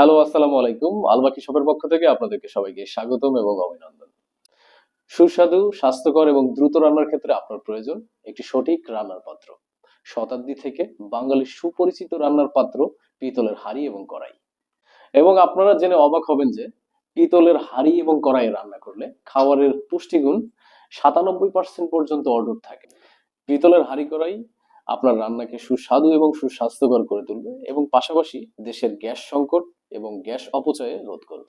Hello, আসসালামু আলাইকুম। আলবাকি শপের পক্ষ থেকে আপনাদেরকে সবাইকে স্বাগতম এবং অভিনন্দন। সুস্বাদু, স্বাস্থ্যকর এবং দ্রুত রান্নার ক্ষেত্রে আপনার প্রয়োজন একটি সঠিক রান্নার পাত্র। শতাব্দী থেকে বাঙালির সুপরিচিত রান্নার পাত্র পিতলের হাড়ি এবং কড়াই। এবং আপনারা জেনে অবাক হবেন যে পিতলের হাড়ি এবং কড়াইয়ে রান্না করলে খাবারের পুষ্টিগুণ সাতানব্বই পার্সেন্ট পর্যন্ত অর্ডার থাকে। পিতলের হাড়ি, কড়াই আপনার রান্নাকে সুস্বাদু এবং সুস্বাস্থ্যকর করে তুলবে এবং পাশাপাশি দেশের গ্যাস সংকট এবং গ্যাস অপচয়ে রোধ করবে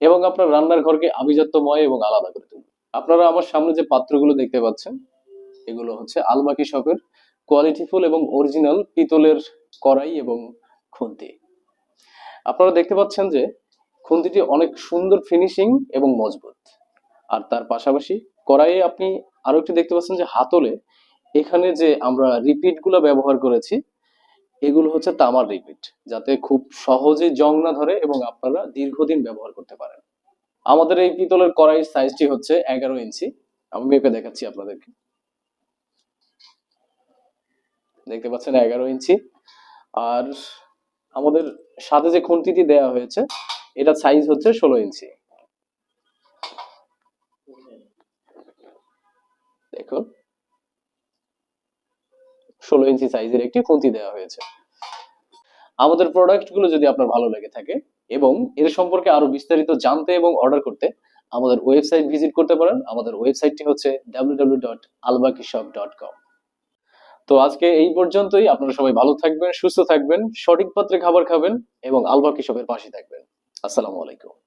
এবং আপনার রান্নার ঘরকে আভিজাত্যময় এবং আলাদা করে তুলবে আপনারা আমার সামনে যে পাত্রগুলো দেখতে পাচ্ছেন, এগুলো হচ্ছে আলমাকি শপের কোয়ালিটিফুল এবং অরিজিনাল পিতলের কড়াই এবং খুন্তি। আপনারা দেখতে পাচ্ছেন যে খুন্তিটি অনেক সুন্দর ফিনিশিং এবং মজবুত। আর তার পাশাপাশি কড়াইয়ে আপনি আরও একটি দেখতে পাচ্ছেন যে হাতলে এখানে যে আমরা রিপিটগুলো ব্যবহার করেছি এগুলো হচ্ছে তামার রিপিট, যাতে খুব সহজে জং না ধরে এবং আপনারা দীর্ঘদিন ব্যবহার করতে পারেন। আমাদের এই পিতলের কড়াইয়ের সাইজটি হচ্ছে এগারো ইঞ্চি। আমি মেপে দেখাচ্ছি আপনাদেরকে। দেখতে পাচ্ছেন এগারো ইঞ্চি। আর আমাদের সাথে যে খুন্তিটি দেওয়া হয়েছে এটা সাইজ হচ্ছে ষোলো ইঞ্চি। দেখুন। ষোলো ইঞ্চি সাইজের একটি খুন্তি দেওয়া হয়েছে। আমাদের প্রোডাক্টগুলো যদি আপনার ভালো লেগে থাকে এবং এর সম্পর্কে আরও বিস্তারিত জানতে এবং অর্ডার করতে আমাদের ওয়েবসাইট ভিজিট করতে পারেন। আমাদের ওয়েবসাইটটি হচ্ছে www.albakishop.com তো আজকে এই পর্যন্তই। আপনারা সবাই ভালো থাকবেন, সুস্থ থাকবেন, সঠিক পাত্রে খাবার খাবেন এবং আলবা কৃষকের পাশে থাকবেন। আসসালামু আলাইকুম।